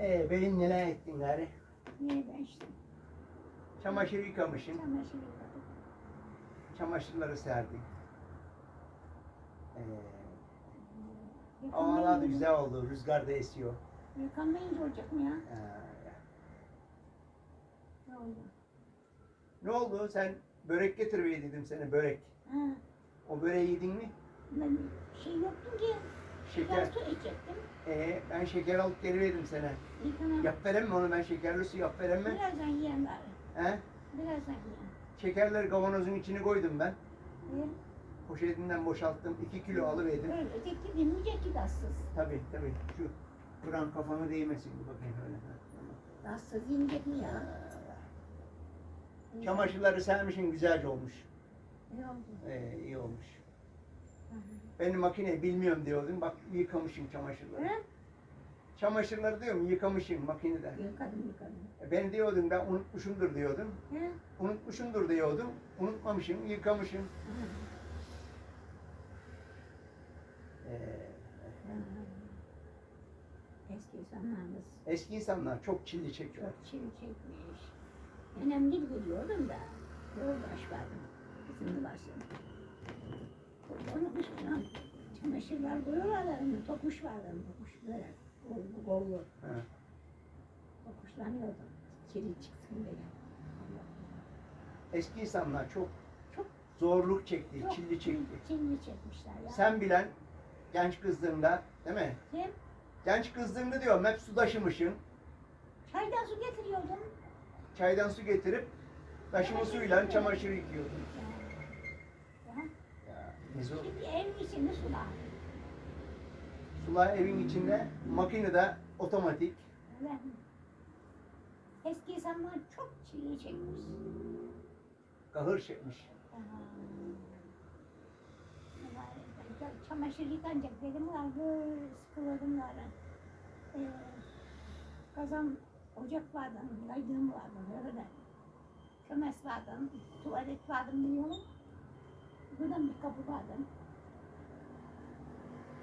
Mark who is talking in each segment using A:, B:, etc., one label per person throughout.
A: Ee, benim neler ettin gari?
B: Niye ben işte
A: Çamaşır yıkamışsın,
B: çamaşır yıkadım.
A: çamaşırları serdin. Ee, havalar da güzel oldu, rüzgar da esiyor.
B: Yıkamayınca olacak mı ya?
A: Ee,
B: Ne oldu?
A: ne oldu? Sen börek getirmeyi dedim sana, börek.
B: Ha,
A: O böreği yedin mi?
B: ben şey yoktu ki.
A: Şeker.
B: Şeker su içecektim.
A: Ee, ben şeker alıp geliverdim sana.
B: Yıkamam.
A: Yap verem mi onu ben şekerli su yap verem mi?
B: Birazdan yiyen bari.
A: He?
B: Birazdan yiyen.
A: Şekerleri kavanozun içine koydum ben.
B: Yiyen.
A: Poşetinden boşalttım. 2 kilo alıverdim.
B: Öyle öteki bilmeyecek ki tatsız.
A: Tabii tabii. Şu Kur'an kafamı değmesin. Bir bakayım öyle. Tamam.
B: Tatsız yiyecek mi ya?
A: Çamaşırları sermişin güzelce olmuş.
B: İyi oldu.
A: Ee, iyi olmuş.
B: Hı hı.
A: Ben makine bilmiyorum diyordum. Bak yıkamışım çamaşırları.
B: Hı?
A: Çamaşırları diyorum yıkamışım makinede.
B: Yıkadım yıkadım.
A: E, Ben diyordum ben unutmuşumdur diyordum.
B: Hı?
A: Unutmuşumdur diyordum. Unutmamışım, yıkamışım. Ee.
B: Eski zamanımız
A: eski insanlar çok çilli çekiyor.
B: çok çivi çekmiş. Önemli biliyordum da. Yoldaş vardı. Bizim başım. Onun üstüne çamaşırlar koyuyorlardı. Tokuş vardı. Tokuş böyle. Kollu kollu.
A: Ha.
B: Tokuşlanıyordu. Kiri çıksın diye.
A: Eski insanlar çok
B: Çok-
A: zorluk çekti,
B: Çok
A: çilli çekti.
B: Çilli çekmişler ya.
A: Sen bilen genç kızdığında değil mi?
B: Kim?
A: Genç kızdığında diyorum hep su taşımışsın.
B: Çaydan su getiriyordum.
A: Çaydan su getirip taşıma suyla çamaşır yıkıyordun.
B: Ya.
A: Ya, ne zor.
B: Şimdi evin içinde sular.
A: Sular evin içinde, makinede otomatik.
B: Evet. Eski insanlar çok çile çekmiş.
A: Kahır çekmiş.
B: Aha. Ama Çamaşır yıkanacak dedim var, böyle sıkıldım var. Ee, kazan, ocak vardı, yaydığım vardı böyle. Kömes vardı, tuvalet vardı biliyorum. Buradan bir kapı vardı.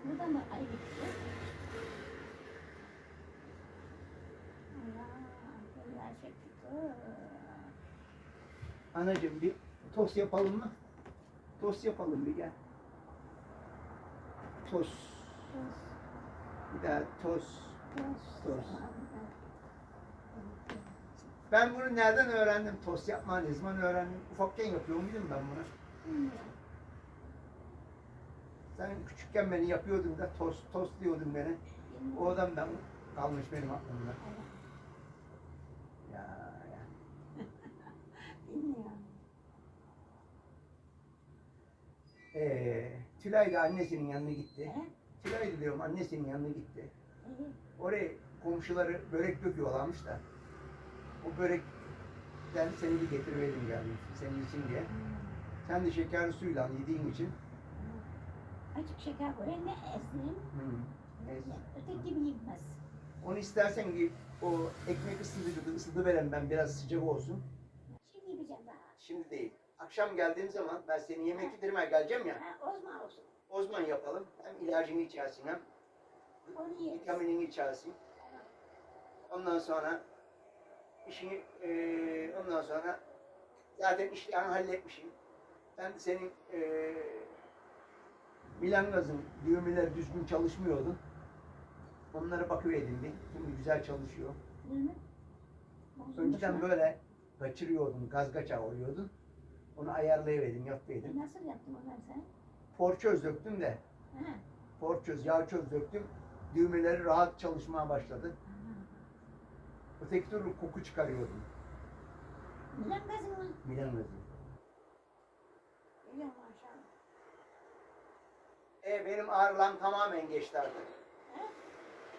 B: Burada mı ayrıktı? Allah, böyle çektik.
A: Anacığım bir tost yapalım mı? Tost yapalım bir gel. Tost. Bir daha tost. Tost. Ben bunu nereden öğrendim? Tost yapmayı ne zaman öğrendim? Ufakken yapıyor muydum ben bunu? Sen küçükken beni yapıyordun da tost, tost diyordun beni. O adamdan kalmış benim aklımda. Ya, ya. Ee, Tülay da annesinin yanına gitti. Tülay da diyorum annesinin yanına gitti. Oraya komşuları börek döküyorlarmış da. O börekten seni bir getiriverim geldim senin için diye. Sen de şekerli suyla yediğin için.
B: Azıcık şeker koy. Ne esneyim?
A: Hmm. neyse.
B: Öteki gibi gitmez.
A: Onu istersen ki o ekmek ısıtıcıda ısıdı veren ben biraz sıcak olsun.
B: Şimdi yapacağım daha.
A: Şimdi değil. Akşam geldiğim zaman ben seni yemek yedirmeye geleceğim ya.
B: Ha, Ozma olsun.
A: O zaman yapalım. Hem ilacını içersin hem
B: Onu yeriz.
A: vitaminini içersin. Ondan sonra işini eee, ondan sonra zaten işlerini halletmişim. Ben senin eee Milan gazın düğmeler düzgün çalışmıyordu. Onlara bakıverdim bir. Şimdi güzel çalışıyor.
B: Mi? Bozulmuş
A: Önceden böyle kaçırıyordum, gaz kaçağı oluyordun. Onu ayarlayıverdim, yapıverdim.
B: Nasıl yaptın onları sen?
A: Porçöz döktüm de,
B: Ha.
A: porçöz, yağ çöz döktüm. Düğmeleri rahat çalışmaya başladı. Öteki türlü koku çıkarıyordum.
B: Milan gazı mı?
A: Milan gazı.
B: Biliyorum maşallah.
A: E benim ağrılam tamamen geçti artık.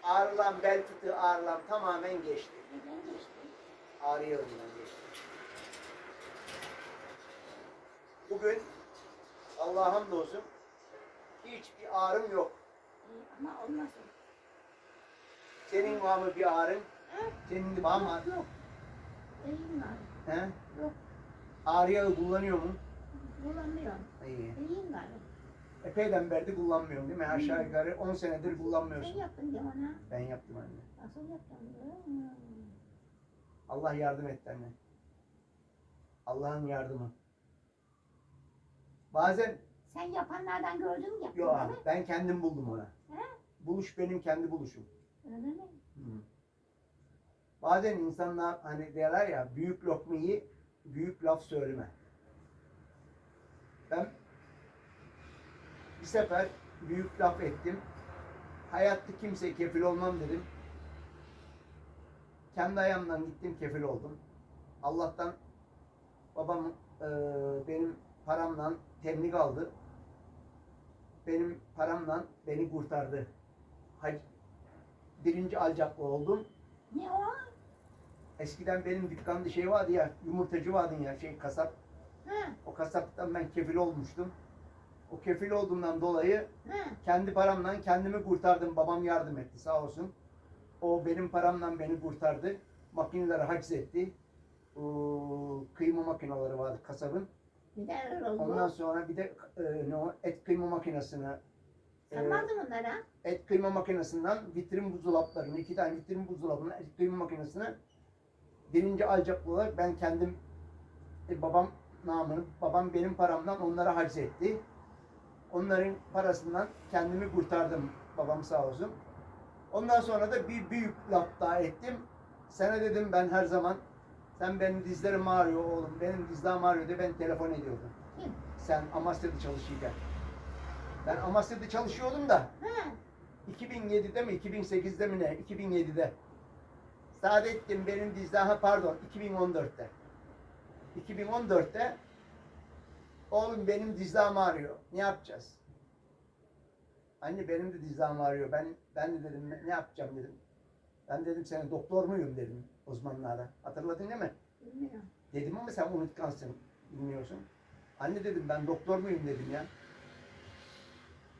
A: Ağrılam, bel fıtığı ağrılam tamamen geçti.
B: Neden geçti?
A: Ağrı yağından geçti. Bugün Allah'a hamdolsun hiçbir ağrım yok.
B: İyi ama olmasın.
A: Senin var mı bir ağrın? Senin de var mı?
B: Yok. İyiyim abi.
A: He?
B: Yok.
A: Ağrı yağı kullanıyor mu?
B: Bulamıyorum.
A: İyi.
B: İyiyim galiba.
A: Epeyden beri kullanmıyorum değil mi? Aşağı yukarı 10 senedir
B: Sen
A: kullanmıyorsun.
B: yaptın diye ona.
A: Ben yaptım anne.
B: Nasıl yaptın? Hmm.
A: Allah yardım etti anne. Allah'ın yardımı. Bazen
B: Sen yapanlardan gördün mü yaptın
A: yok
B: mi?
A: ben kendim buldum ona.
B: He?
A: Buluş benim kendi buluşum.
B: Öyle mi?
A: Hı. Bazen insanlar hani derler ya büyük lokmayı büyük laf söyleme. Ben bir sefer büyük laf ettim. Hayatta kimseye kefil olmam dedim. Kendi ayağımdan gittim kefil oldum. Allah'tan babam eee, benim paramla temlik aldı. Benim paramla beni kurtardı. Hac- birinci alacaklı oldum.
B: Ne o?
A: Eskiden benim dükkanda şey vardı ya, yumurtacı vardı ya, şey kasap.
B: Ha,
A: O kasaptan ben kefil olmuştum. O kefil olduğumdan dolayı kendi paramla kendimi kurtardım. Babam yardım etti sağ olsun. O benim paramla beni kurtardı. Makineleri haciz etti. O, kıyma makineleri vardı kasabın.
B: Oldu.
A: Ondan sonra bir de e, ne o, et kıyma makinesine
B: Sen
A: e,
B: vardın onlara.
A: et kıyma makinesinden vitrin buzdolaplarını, iki tane vitrin buzdolabına et kıyma makinesine birinci alacaklı olarak ben kendim e, babam namını, babam benim paramdan onlara haciz etti. Onların parasından kendimi kurtardım babam sağ olsun. Ondan sonra da bir büyük laf daha ettim. Sana dedim ben her zaman sen benim dizlerim ağrıyor oğlum, benim dizlerim ağrıyor diye ben telefon ediyordum.
B: Kim?
A: Sen Amasya'da çalışırken. Ben Amasya'da çalışıyordum da
B: Ha.
A: 2007'de mi 2008'de mi ne 2007'de Saadettin benim dizden ha pardon 2014'te 2014'te oğlum benim dizlağım ağrıyor. Ne yapacağız? Anne benim de dizlağım ağrıyor. Ben ben de dedim ne, yapacağım? dedim. Ben dedim senin doktor muyum? dedim uzmanlara. Hatırladın değil mi?
B: Bilmiyorum.
A: dedim ama sen unutkansın bilmiyorsun. Anne dedim ben doktor muyum? dedim ya.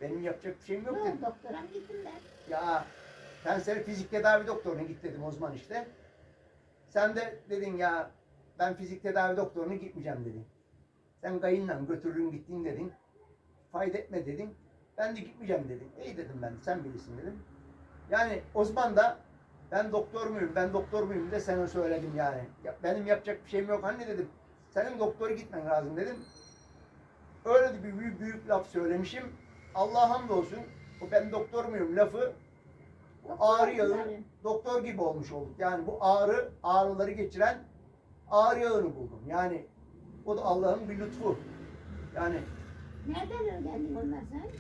A: Benim yapacak bir şeyim yok dedim.
B: doktora mı gittin ben?
A: ya ben seni fizik tedavi doktoruna git dedim o zaman işte. Sen de dedin ya ben fizik tedavi doktoruna gitmeyeceğim dedin. Sen kayınla götürürün gittin dedin. Fayda etme dedin. Ben de gitmeyeceğim dedim. İyi dedim ben sen bilirsin dedim. Yani Osman da ben doktor muyum ben doktor muyum de sana söyledim yani. Ya benim yapacak bir şeyim yok anne dedim. Senin doktora gitmen lazım dedim. Öyle bir büyük, büyük laf söylemişim. Allah'a hamdolsun. O ben doktor muyum lafı ağrı yağı
B: gidelim.
A: doktor gibi olmuş olduk. Yani bu ağrı, ağrıları geçiren ağrı yağını buldum. Yani o da Allah'ın bir lütfu. Yani
B: Nereden öğrendin onları sen?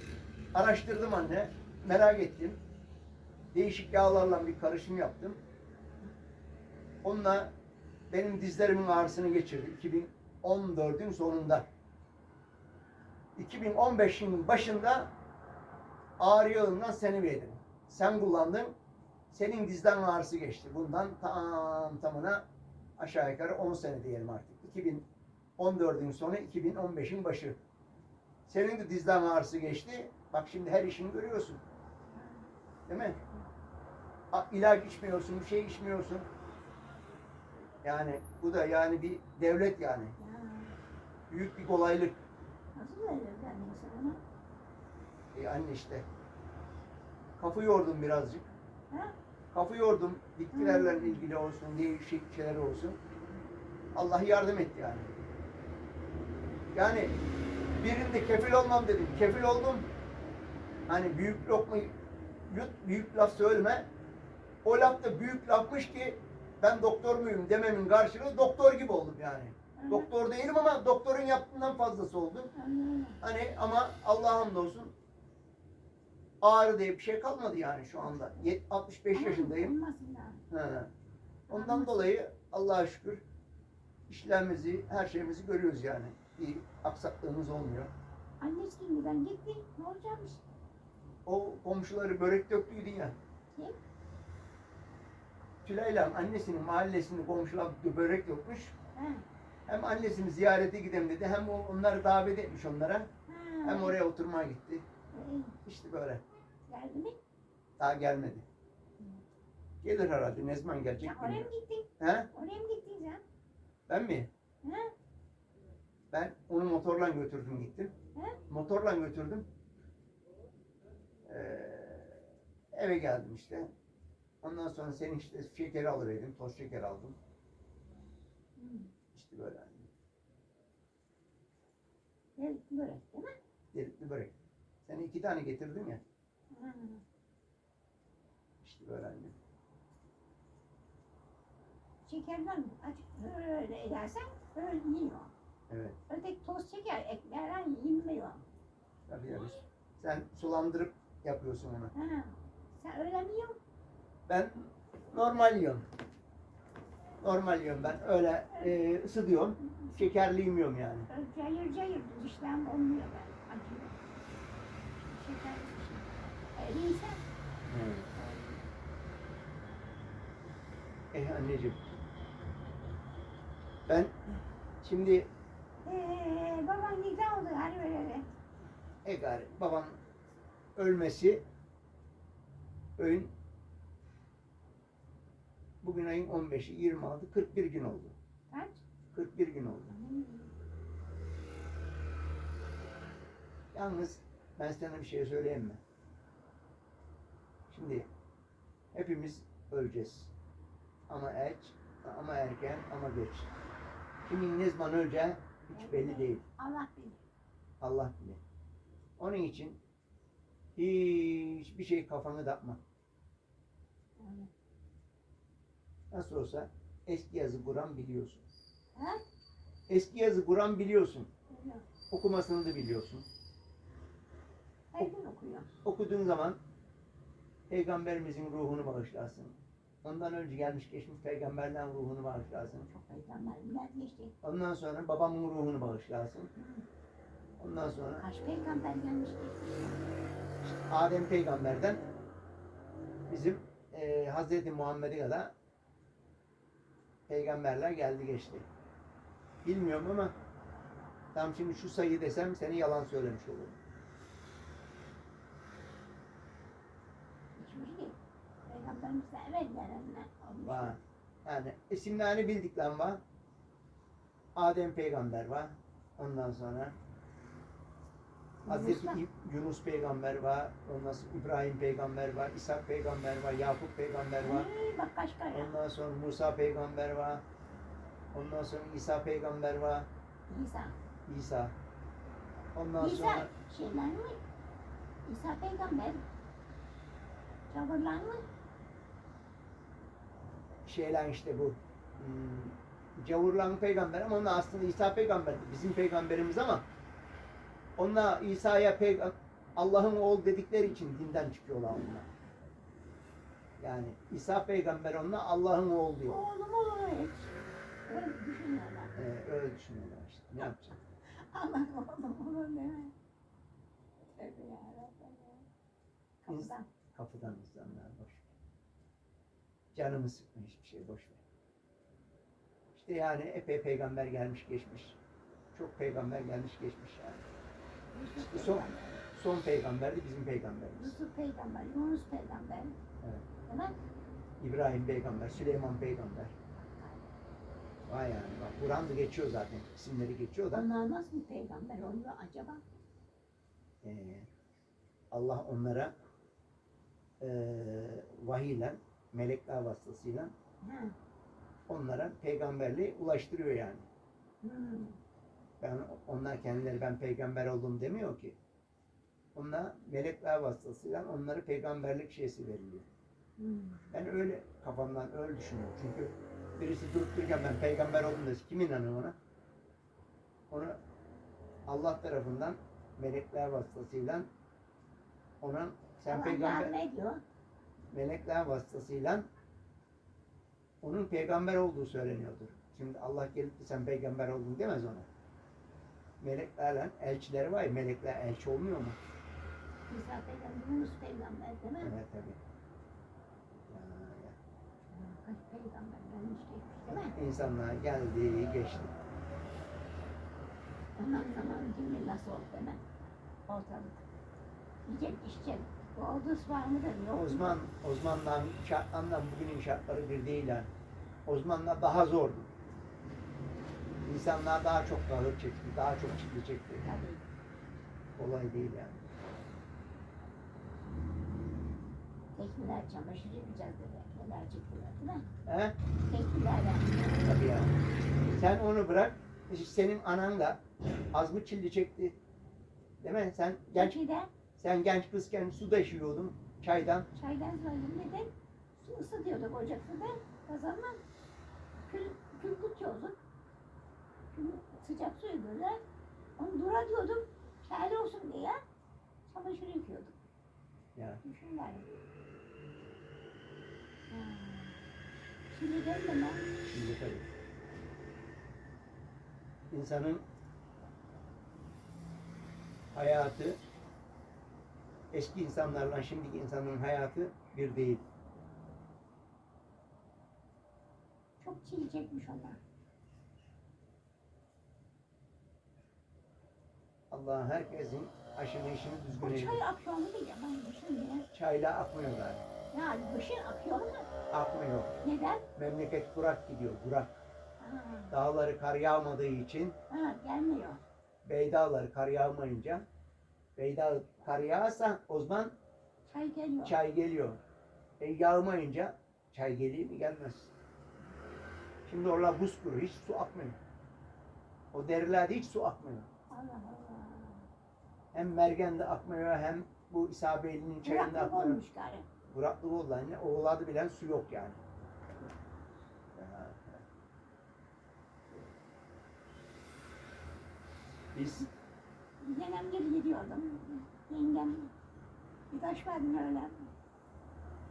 A: araştırdım anne, merak ettim. Değişik yağlarla bir karışım yaptım. Onunla benim dizlerimin ağrısını geçirdi 2014'ün sonunda. 2015'in başında ağrı yağından seni verdim. Sen kullandın. Senin dizden ağrısı geçti. Bundan tam tamına aşağı yukarı 10 sene diyelim artık. 2014'ün sonu 2015'in başı. Senin de dizden ağrısı geçti. Bak şimdi her işini görüyorsun. Değil mi? İlaç içmiyorsun, bir şey içmiyorsun. Yani bu da yani bir devlet yani.
B: Ya,
A: Büyük bir kolaylık.
B: nasıl sen onu?
A: E anne işte. Kafa yordum birazcık.
B: Ha?
A: Kafa yordum. Bitkilerle
B: Hmm.
A: ilgili olsun, değişik şeyler olsun. Allah yardım etti yani. Yani birinde kefil olmam dedim. Kefil oldum. Hani büyük lokma yut, büyük laf söyleme. O laf da büyük lafmış ki ben doktor muyum dememin karşılığı doktor gibi oldum yani.
B: Hı.
A: Doktor değilim ama doktorun yaptığından fazlası oldum.
B: Anlıyorum.
A: Hani ama Allah'a hamdolsun ağrı diye bir şey kalmadı yani şu anda. Yet- 65
B: Aman,
A: yaşındayım. He. Ondan dolayı Allah'a şükür işlerimizi, her şeyimizi görüyoruz yani. Bir aksaklığımız olmuyor.
B: Annesi kimden gitti? Ne olacakmış?
A: O komşuları börek döktüydü ya.
B: Kim?
A: Tülay'la annesinin mahallesinde komşular börek dökmüş.
B: Ha.
A: Hem annesini ziyarete gidelim dedi hem o- onları davet etmiş onlara.
B: Ha.
A: Hem oraya oturmaya gitti.
B: İyi.
A: İşte böyle.
B: Geldi mi?
A: Daha gelmedi. Gelir herhalde. Ne zaman gelecek
B: Sen oraya mı
A: bilmiyorum.
B: gittin?
A: He?
B: Oraya mı gittin sen?
A: Ben mi?
B: Ha?
A: Ben onu motorla götürdüm gittim.
B: He?
A: Motorla götürdüm. eve geldim işte. Ondan sonra senin işte şekeri alıverdim. Toz şeker aldım.
B: Hı.
A: İşte böyle.
B: Evet, börek değil mi?
A: Delikli börek. Sen iki tane getirdin ya.
B: Hı.
A: İşte böyle anne.
B: Şekerden acık böyle edersen böyle yiyor.
A: Evet.
B: Öteki toz şeker eklerden yenmiyor.
A: Tabii ya biz. Sen sulandırıp yapıyorsun onu.
B: Ha. Sen öyle mi yiyorsun?
A: Ben normal yiyorum. Normal yiyorum ben. Öyle e, ısıtıyorum. Şekerli yemiyorum yani.
B: Cayır cayır dişten olmuyor ben. Acıyor. Şeker şey. Eriyse
A: Eh anneciğim. Ben şimdi
B: Ee, baban ne oldu hani böyle?
A: e gari babam ölmesi öğün bugün ayın 15'i 26 41 gün oldu.
B: Kaç?
A: 41 gün oldu. Yalnız ben sana bir şey söyleyeyim mi? Şimdi hepimiz öleceğiz. Ama erk, ama erken, ama geç. Kimin ne zaman öleceği hiç belli değil.
B: Allah bilir.
A: Allah bilir. Onun için hiçbir şey kafanı takma. Nasıl olsa eski yazı Kur'an biliyorsun.
B: Ha?
A: Eski yazı Kur'an biliyorsun.
B: Öyle.
A: Okumasını da biliyorsun.
B: Her gün okuyor.
A: okuduğun zaman peygamberimizin ruhunu bağışlarsın. Ondan önce gelmiş geçmiş peygamberden ruhunu bağışlarsın.
B: Çok peygamberler geçti.
A: Ondan sonra babamın ruhunu bağışlarsın. Ondan sonra
B: Kaç peygamber gelmiş geçti.
A: Adem peygamberden bizim e, Hazreti Muhammed'e kadar peygamberler geldi geçti. Bilmiyorum ama tam şimdi şu sayı desem seni yalan söylemiş olurum.
B: Hiçbir şey. Peygamberimizden evvel gelenler olmuş.
A: Var. Yani isimlerini bildik lan var. Adem peygamber var. Ondan sonra Hazreti
B: Yunus var.
A: İb- Yunus peygamber var. Ondan sonra İbrahim peygamber var. İsa peygamber var. Yakup peygamber var.
B: Bak kere.
A: Ondan sonra Musa peygamber var. Ondan sonra İsa peygamber var.
B: İsa.
A: İsa. Ondan
B: İsa
A: sonra
B: şeyler mi? İsa peygamber. Çavurlar mı?
A: Şeyler işte bu. Hmm, Cavurlan peygamber ama onlar aslında İsa peygamber. Bizim peygamberimiz ama onlar İsa'ya Allah'ın oğul dedikleri için dinden çıkıyorlar onlar. Yani İsa peygamber onlar Allah'ın oğlu diyor.
B: Oğlum hiç. Öyle düşünüyorlar.
A: Ee, öyle düşünüyorlar işte. Ne yapacak?
B: Allah oğlum olur mi? Tövbe yarabbim ya. Kapıdan.
A: Kapıdan. Canımı sıkma hiçbir şey boş ver. İşte yani epey peygamber gelmiş geçmiş. Çok peygamber gelmiş geçmiş yani. Son, son peygamber de bizim peygamberimiz.
B: Yusuf peygamber, Yunus peygamber.
A: Evet.
B: Değil mi?
A: İbrahim peygamber, Süleyman peygamber. Vay yani bak Kur'an'da geçiyor zaten. isimleri geçiyor da.
B: Onlar nasıl peygamber oluyor acaba?
A: Ee, Allah onlara ee, vahiyle, melekler vasıtasıyla onlara peygamberliği ulaştırıyor yani. Ben onlar kendileri ben peygamber oldum demiyor ki. Onlar melekler vasıtasıyla onlara peygamberlik şeysi veriliyor. Ben öyle kafamdan öyle düşünüyorum. Çünkü birisi durup dururken ben peygamber oldum dese kim inanır ona? Onu Allah tarafından melekler vasıtasıyla ona sen
B: Allah
A: peygamber
B: yardım ediyor.
A: Melekler vasıtasıyla onun peygamber olduğu söyleniyordur. Şimdi Allah gelip de sen peygamber oldun demez ona. Meleklerle elçileri var ya, melekler elçi olmuyor mu?
B: İsa peygamber, Yunus peygamber değil mi?
A: Evet tabii.
B: Peygamber gelmiş değil mi?
A: İnsanlar geldi, geçti.
B: Ondan zaman kim nasıl oldu değil mi? Ortalık. Yiyecek içecek. Doğdu var mıdır yok.
A: Osman, Osman'dan şartlarla bugünün şartları bir değil yani. Osman'la daha zordu. İnsanlar daha çok ağır çekti, daha çok çile çekti. Kolay değil yani.
B: Tekniler çamaşır yıkayacağız dedi. Neler çıktılar değil mi?
A: He?
B: Teknilerden.
A: Tabii ya. Sen onu bırak. Senin anan da az mı çilli çekti? Değil mi? Sen genç
B: Peki de
A: sen genç kızken su da içiyordun çaydan.
B: çaydan sonra neden? Su ısıtıyorduk ocakta da kazanla. Kül, kül tutuyorduk. Kül, sıcak suyu böyle. Onu dura diyordum. Şahane olsun diye. Çamaşır yıkıyorduk.
A: Ya.
B: Düşün yani. Ha. Şimdi ben de ben
A: Şimdi tabii. İnsanın hayatı eski insanlarla şimdiki insanların hayatı bir değil.
B: çok çile çekmiş onlar.
A: Allah herkesin aşını işini düzgün
B: O
A: eylesin.
B: çay akıyor mu diye ben düşünüyorum.
A: Çayla akmıyor galiba.
B: Yani kışın akıyor mu?
A: Akmıyor.
B: Neden?
A: Memleket kurak gidiyor, kurak.
B: Ha,
A: Dağları kar yağmadığı için,
B: ha gelmiyor.
A: Beydağları kar yağmayınca, Beydağ kar yağarsa o zaman
B: Çay geliyor.
A: çay geliyor. E yağmayınca çay geliyor mu gelmez. Şimdi orada buz kuru, hiç su akmıyor. O derilerde hiç su akmıyor.
B: Allah Allah.
A: Hem Mergen'de akmıyor hem bu İsa Beyli'nin çayında
B: Kuraklık
A: akmıyor.
B: olmuş gari.
A: Kuraklık oldu anne. Oğladı bilen su yok yani. Ya. Biz
B: Nenem geri gidiyordum. Yengem bir taş verdim öyle.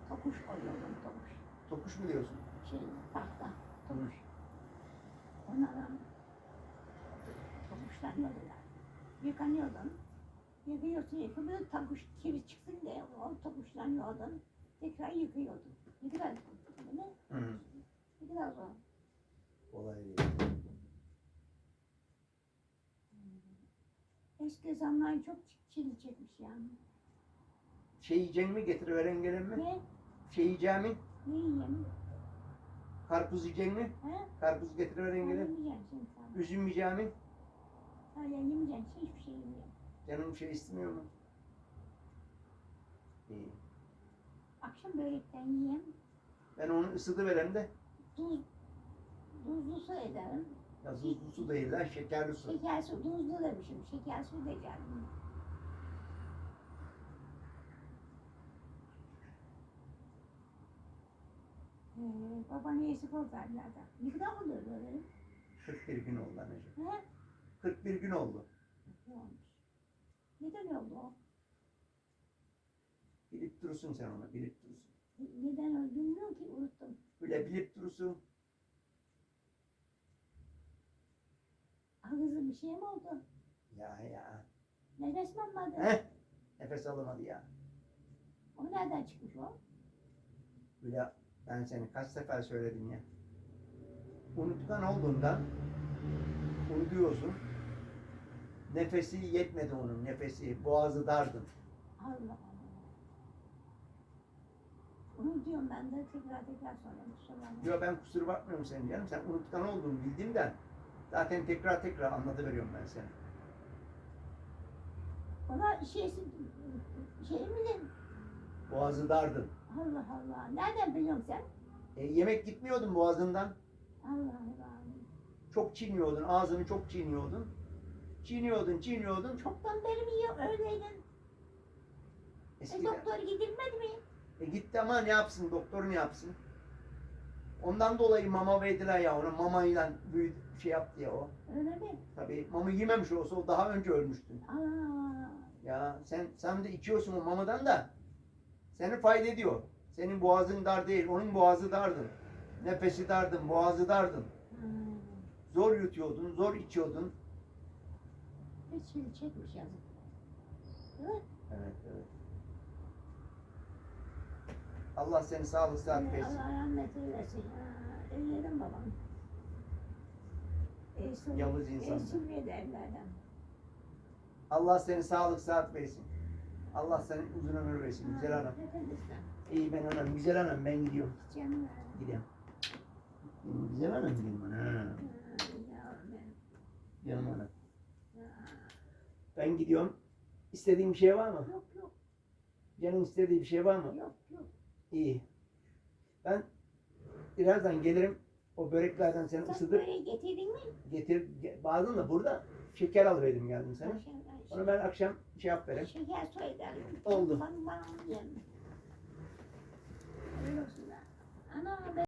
B: Tokuş koyuyordum tokuş.
A: tokuş mu diyorsun?
B: Şey tahta tokuş. Onlara tokuşlanıyordular. Yıkanıyordum. Yıkıyorsun yıkılıyor tokuş kiri çıksın diye o tokuşlanıyordum. Tekrar yıkıyordum. Ne kadar değil mi?
A: Hı.
B: Ne kadar zor.
A: Kolay değil.
B: Eski zamanlar çok çile çekmiş yani.
A: Şey yiyecek mi? Getiriveren gelen mi?
B: Ne?
A: Şey yiyeceğim mi?
B: Ne yiyeyim?
A: Karpuz yiyecek mi?
B: He?
A: Karpuz getiriveren gelen.
B: Yemeyeceksin sen.
A: Üzüm yiyeceğim mi?
B: Hala yemeyeceksin. Hiçbir şey yemeyeceksin.
A: Canım şey istemiyor mu? İyi.
B: Akşam börekten yiyeyim.
A: Ben onu ısıdı verem de.
B: Tuz, tuzlu su ederim.
A: Ya tuzlu su değil lan şekerli su.
B: Şeker su, tuzlu demişim. Şeker su da ederim. Ee, baban oldu evlerden. Ne kadar oluyor böyle?
A: 41 gün oldu anneciğim.
B: He?
A: 41 gün oldu.
B: Ne olmuş? Neden oldu o?
A: Bilip durursun sen onu, bilip durursun.
B: Neden öldü bilmiyorum ki unuttum.
A: Böyle bilip durursun.
B: Ağzı bir şey mi oldu?
A: Ya ya.
B: Nefes mi almadı?
A: Heh. Nefes alamadı ya.
B: O nereden çıkmış o?
A: Böyle ben seni kaç sefer söyledim ya. Unutkan olduğundan unutuyorsun. Nefesi yetmedi onun nefesi. Boğazı dardın.
B: Allah Allah. Onu diyorum ben de tekrar tekrar bakma.
A: Diyor ben kusura bakmıyorum senin canım. Sen unutkan olduğunu bildiğimden zaten tekrar tekrar anlatıveriyorum ben seni.
B: Ona şeysi, şey mi de?
A: Boğazı dardın.
B: Allah Allah. Nereden biliyorsun sen?
A: E, yemek gitmiyordun boğazından.
B: Allah Allah.
A: Çok çiğniyordun. Ağzını çok çiğniyordun. Çiğniyordun, çiğniyordun. Çok
B: Çoktan beri mi yiyor öyleydin? E
A: eskiden.
B: doktor gidilmedi mi?
A: E gitti ama ne yapsın? Doktor ne yapsın? Ondan dolayı mama verdiler ya ona. Mamayla büyü şey yaptı ya o.
B: Öyle mi?
A: Tabii mama yememiş olsa o daha önce ölmüştün.
B: Aa,
A: Ya sen sen de içiyorsun o mamadan da seni fayda ediyor. Senin boğazın dar değil, onun boğazı dardı. Nefesi dardın, boğazı dardın.
B: hmm.
A: Zor yutuyordun, zor içiyordun.
B: Hiç çekmiş yazık.
A: Evet, evet. Allah seni sağlık sıhhat versin.
B: Allah rahmet eylesin. Aa, Öllerim babam.
A: Yavuz insandı.
B: Esul evlerden.
A: Allah seni sağlık sıhhat versin. Allah senin uzun ömür versin güzel hanım. İyi ben hanım, güzel hanım ben gidiyorum.
B: Canım.
A: Gidiyorum. Güzel hanım.
B: Yavrum benim.
A: Canım hanım. Ben gidiyorum. İstediğin bir şey var mı?
B: Yok yok
A: Canın istediği bir şey var mı?
B: yok yok.
A: İyi. Ben birazdan gelirim. O böreklerden seni
B: Sen
A: ısıtıp
B: böyle getirdin mi?
A: getir. ge- Bazen de burada şeker alıverdim geldim sana. Onu ben akşam şey yap vereyim.
B: Şeker soydarım.
A: Oldu.
B: Da. Ana ben